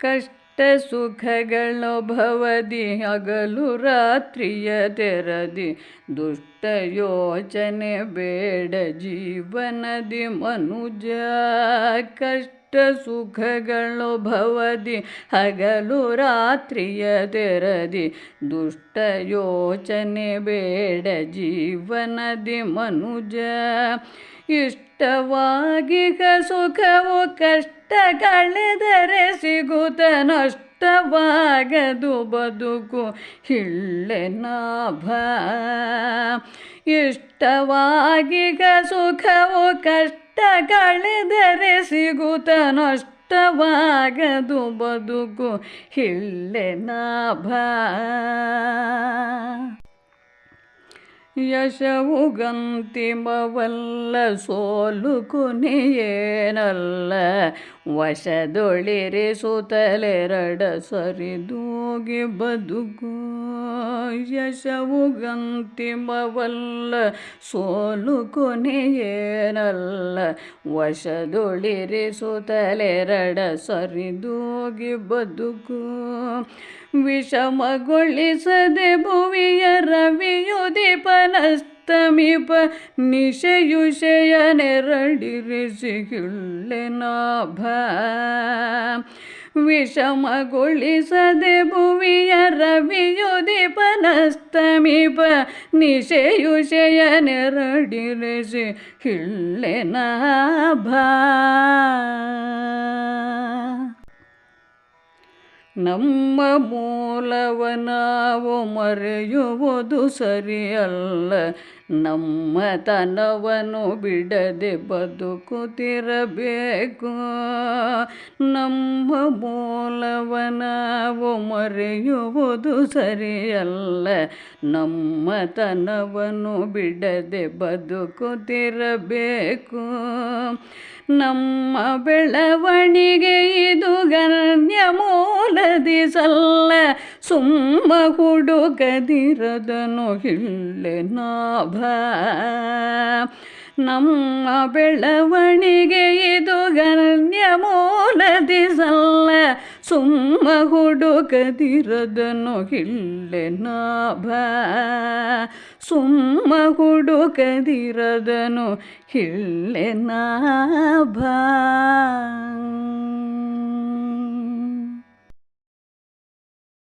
ಕಷ್ಟ ಸುಖಗಳು ಭವದಿ ಹಗಲು ರಾತ್ರಿಯ ತೆರದಿ ದುಷ್ಟ ಯೋಚನೆ ಬೇಡ ಜೀವನದಿ ಮನುಜ ಕಷ್ಟ ಸುಖಗಳು ಭವದಿ ಹಗಲು ರಾತ್ರಿಯ ತೆರದಿ ದುಷ್ಟ ಯೋಚನೆ ಬೇಡ ಜೀವನದಿ ಮನುಜ ಇಷ್ಟವಾಗಿಗ ಸುಖವು ಕಷ್ಟ ಕಳೆದರೆ ಸಿಗುತ್ತ ನಷ್ಟವಾಗದು ಬದುಕು ಹಿಳ್ಳೆ ನಾಭ. ಇಷ್ಟವಾಗಿಗ ಸುಖವು ಕಷ್ಟ ಕಳೆದರೆ ಸಿಗುತ್ತ ನಷ್ಟವಾಗದು ಬದುಕು ಹಿಳ್ಳೆ ನಾಭ. ಯಶವು ಗಂತಿಮವಲ್ಲ ಸೋಲು ಕೊನೆಯೇನಲ್ಲ. ವಶದೊಳಿರಿಸುತ್ತಲೆರಡ ಸರಿದೂಗಿ ಬದುಕು. ಯಶವು ಗಂತಿಮವಲ್ಲ ಸೋಲು ಕೊನೆಯೇನಲ್ಲ. ವಶದೊಳಿರಿಸುತ್ತಲೆರಡ ಸರಿದೂಗಿ ಬದುಕು. ವಿಷಮಗೊಳಿಸದೆ ಭುವಿಯ ರವಿಯುದಿಪನಸ್ತಮಿಪ ನಿಶಯುಷಯ ನೆರಡಿರಿಸಿ ಹಿಳ್ಳೆ ನಾಭ ವಿಷಮಗೊಳಿಸದೆ ಭುವಿಯ ರವಿಯುದಿಪನಸ್ತಮಿಪ ನಿಶಯುಷಯ ನೆರಡಿರಿಸಿ ಹಿಳ್ಳೆ ನಾಭ ನಮ್ಮ ಮೂಲವ ನಾವು ಮರೆಯುವುದು ಸರಿಯಲ್ಲ. ನಮ್ಮ ತನವನ್ನು ಬಿಡದೆ ಬದುಕುತ್ತಿರಬೇಕು. ನಮ್ಮ ಮೂಲವ ನಾವು ಮರೆಯುವುದು ಸರಿಯಲ್ಲ. ನಮ್ಮ ತನವನ್ನು ಬಿಡದೆ ಬದುಕುತ್ತಿರಬೇಕು. ನಮ್ಮ ಬೆಳವಣಿಗೆ ಇದು ಗಣ್ಯ ಮೂಲದಿ ಸಲ್ಲ ಸುಮ್ಮ ಹುಡುಗದಿರದನು ಹಿಳ್ಳೆ ನಾಭ. ನಮ್ಮ ಬೆಳವಣಿಗೆ ಇದು ಗಣ್ಯ ಮೂಲದಿಸಲ್ಲ ಸುಮ್ಮ ಹುಡುಕದಿರದನು ಹಿಳ್ಳೆ ನಾಭ. ಸುಮ್ಮ ಹುಡುಕದಿರದನು ಹಿಳ್ಳೆ ನಾಭ.